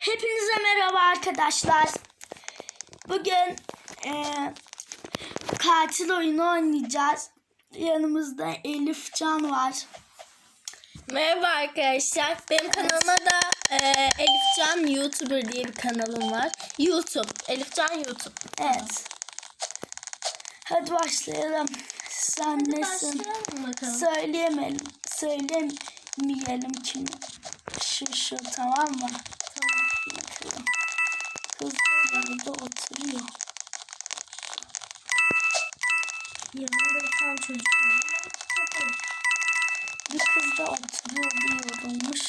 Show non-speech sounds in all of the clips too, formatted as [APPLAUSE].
Hepinize merhaba arkadaşlar. Bugün eee katil oyunu oynayacağız. Yanımızda Elif Can var. Merhaba arkadaşlar. Benim kanalıma da e, Elifcan YouTuber diye bir kanalım var. YouTube. Elifcan YouTube. Evet. Hadi başlayalım. Sen nesin? Başlayalım bakalım. Söyleyemeyelim. Söylemeyelim kim. Şu şu tamam mı? Tamam. Bakalım. Kız burada oturuyor. Yanımda bir tane çocuk var. Bir kız da oturuyor diyormuş.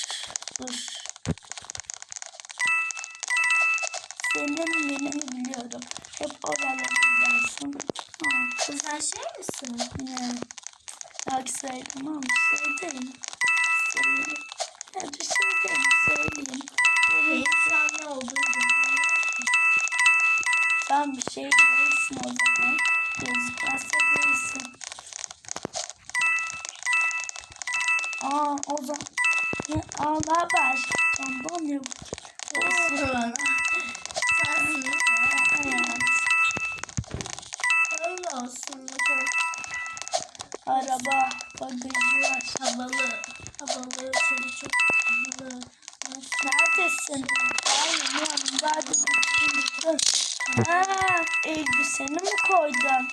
Dur. Senin yerini biliyorum. Hep oralara gidersin. Aa, kız Sen şey misin? ne? Belki söylemem. Söyleyeyim. Söyleyeyim. Hadi söyleyeyim. Söyleyeyim. Elifcan ne olduğunu bilmiyorum. Sen bir şey değilsin o zaman. Gözükmezse değilsin. Aa o zaman. Aa ne haber? Ondan ne? Olsun Aa, elbiseni mi koydun?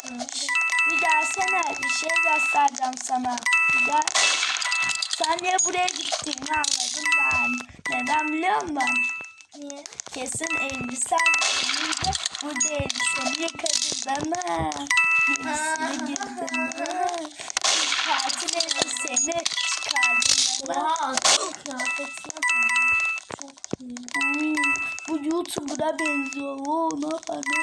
Bir gelsene bir şey göstereceğim sana. Bir gel. Sen niye buraya gittiğini anladım ben. Neden biliyor musun? Niye? Kesin elbisen kirliydi. Burada elbiseni yıkadın ha. Yenisine girdin ha. Tatil elbiseni çıkardın ha. Oha adamın YouTuber'a benziyor. Oo, ne yapar ne?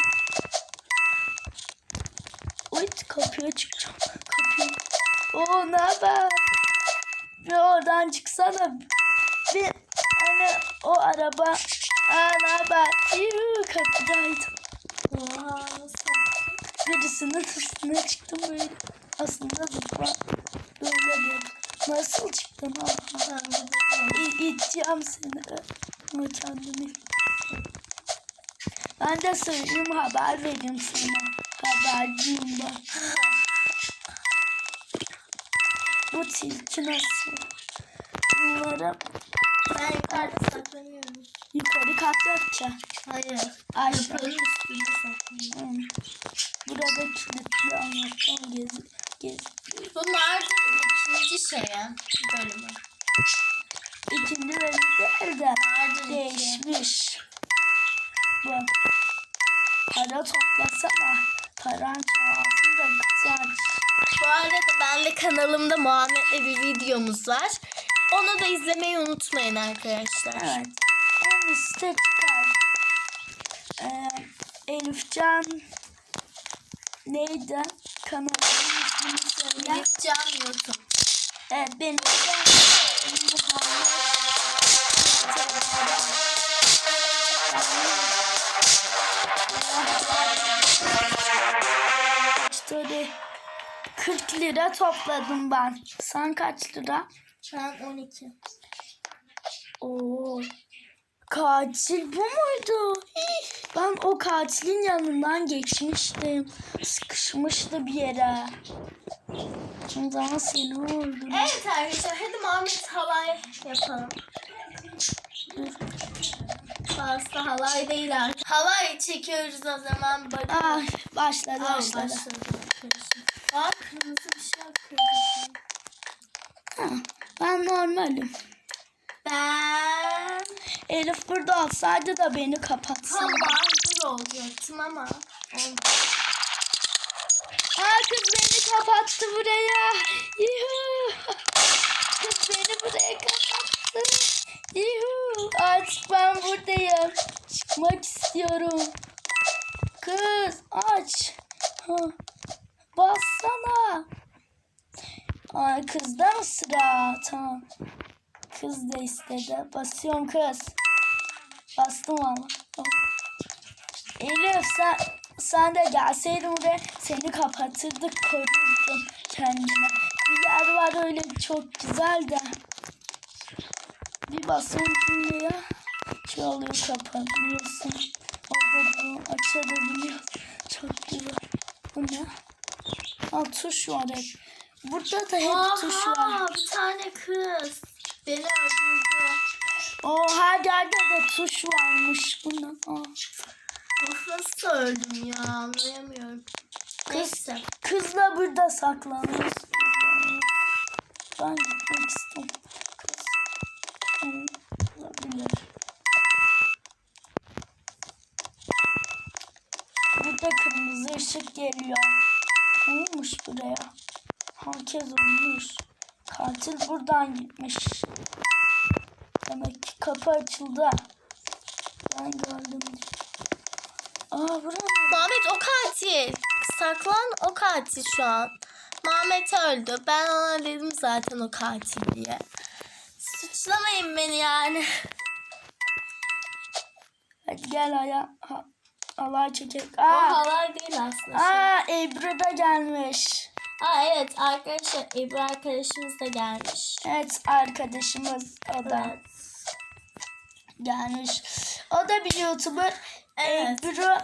Oy kapıya çıkacağım. Kapıya. Oo ne haber? Bir oradan çıksana. Bir hani o araba. Aa ne haber? Yuh, kapıdaydım. Oha nasıl? Birisinin üstüne çıktım böyle. Aslında zıpla. Böyle bir. Nasıl çıktın İ- İteceğim seni. Ama kendimi. Ben de söyleyeyim haber vereyim sana. Haberciyim ben. [LAUGHS] Bu tilki nasıl? Bunları Ben yukarıda saklanıyorum. yukarı kat yapacağım. Hayır. Aşağı. Yaprağın üstünde saklanıyorum. Hmm. Burada kilitli anlattım gezi. gezi. Bu Mardin'in ikinci şeye bölümü. İkinci bölüm değil de değişmiş. Para toplasana. Paran çoğalsın da güzel. Bu arada ben de kanalımda Muhammed'le bir videomuz var. Onu da izlemeyi unutmayın arkadaşlar. Evet. En üstte çıkar. Ee, Elifcan neydi? Kanalının ismini söyle. Elifcan YouTube. Evet benim de [LAUGHS] İşte 40 lira topladım ben. Sen kaç lira? Ben 12. Oo. Katil bu muydu? Ben o katilin yanından geçmiştim. Sıkışmıştı bir yere. O zaman seni öldürdüm. Evet arkadaşlar hadi Muhammed halay yapalım. Fazla halay değil artık. Halay çekiyoruz o zaman. Bakın. Ah, başladı Aa, başladı. başladı. Aa kırmızı bir şey. Ha, ben normalim. Ben Elif burada olsaydı da beni kapatsın. halaydır olacaktım ama olmadı. Aa kız beni kapattı buraya. Yuhu. Kız beni buraya kapattı. Yuhu. Artık ben buradayım. Çıkmak istiyorum. Kız aç. Ha. Bassana. Ay kızda mı sıra? Tamam. Kız da istedi. Basıyorum kız. Bastım. Hop. Elif sen, sen de gelseydin buraya seni kapatırdık korurdun kendine. Bir yer var öyle çok güzel de. Bir basıyorum buraya. Çok oluyor kapatıyorsun. Orada bunu açabiliyor. Çok güzel. Bu ne? Ha tuş var hep. Burada da hep tuş var. Bir tane kız. Beni öldürdü. O her yerde de tuş varmış. Aa. Of nasıl öldüm ya anlayamıyorum. Neyse. Kızla burada saklanmış. Ben gitmek istiyorum. Kız. Hmm, Olabilir. Burada kırmızı ışık geliyor. Olmuş buraya? Herkes olmuş. Katil buradan gitmiş. Demek ki kapı açıldı. Ben gördüm. Aa buranın Muhammed o katil. Saklan o katil şu an. Muhammed öldü. Ben ona dedim zaten o katil diye. Suçlamayın beni yani. Hadi gel aya. Ha, alay çekek. O Aa, halay değil aslında. aa Ebru da gelmiş. Aa evet arkadaşlar Ebru arkadaşımız da gelmiş. Evet arkadaşımız o da Evet. gelmiş. O da bir YouTuber. Evet. Ebru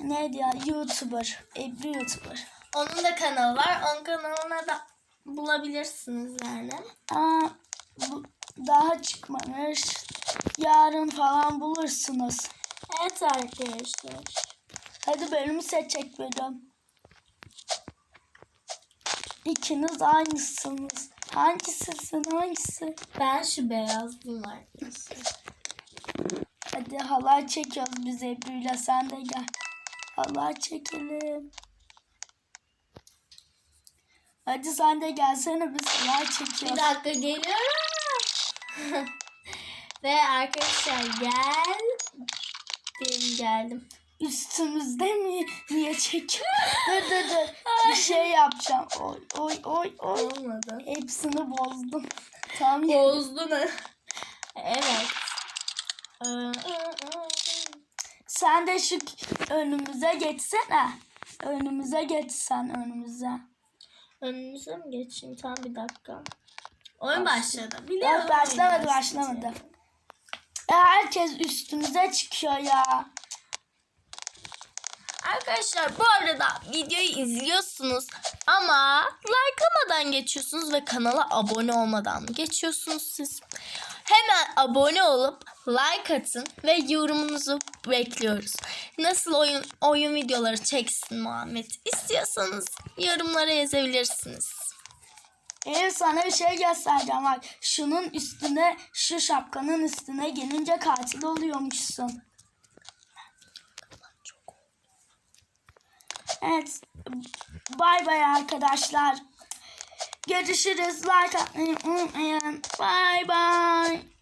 neydi ya? YouTuber. Ebru YouTuber. Onun da kanalı var. Onun kanalına da bulabilirsiniz yani. Aa, bu daha çıkmamış. Yarın falan bulursunuz. Evet arkadaşlar. Hadi bölümü seçecek bölüm. İkiniz aynısınız. Hangisisin hangisi? Ben şu beyazlıyım arkadaşlar. Hadi halay çekiyoruz biz Ebru'yla sen de gel. Halay çekelim. Hadi sen de gelsene biz halay Bir çekiyoruz. dakika geliyorum. [LAUGHS] Ve arkadaşlar gel. Benim geldim. Üstümüzde mi? Niye çekiyor? [LAUGHS] dur dur dur. Bir şey yapacağım. Oy oy oy oy. Olmadı. Hepsini bozdum. Tamam. Bozdun ha. Evet. Ee, Sen de şu önümüze geçsene. Önümüze geçsen önümüze. Önümüze mi geçeyim? Tamam bir dakika. Oyun başladı. Biliyorum. Yok başlamadı başlamadı. Ya herkes üstümüze çıkıyor ya. Arkadaşlar bu arada videoyu izliyorsunuz ama likelamadan geçiyorsunuz ve kanala abone olmadan geçiyorsunuz siz? Hemen abone olup like atın ve yorumunuzu bekliyoruz. Nasıl oyun oyun videoları çeksin Muhammed istiyorsanız yorumlara yazabilirsiniz. Elif sana bir şey göstereceğim bak. Şunun üstüne, şu şapkanın üstüne gelince katil oluyormuşsun. Evet. Bay bay arkadaşlar. Görüşürüz. Like atmayı unutmayın. Bay bay.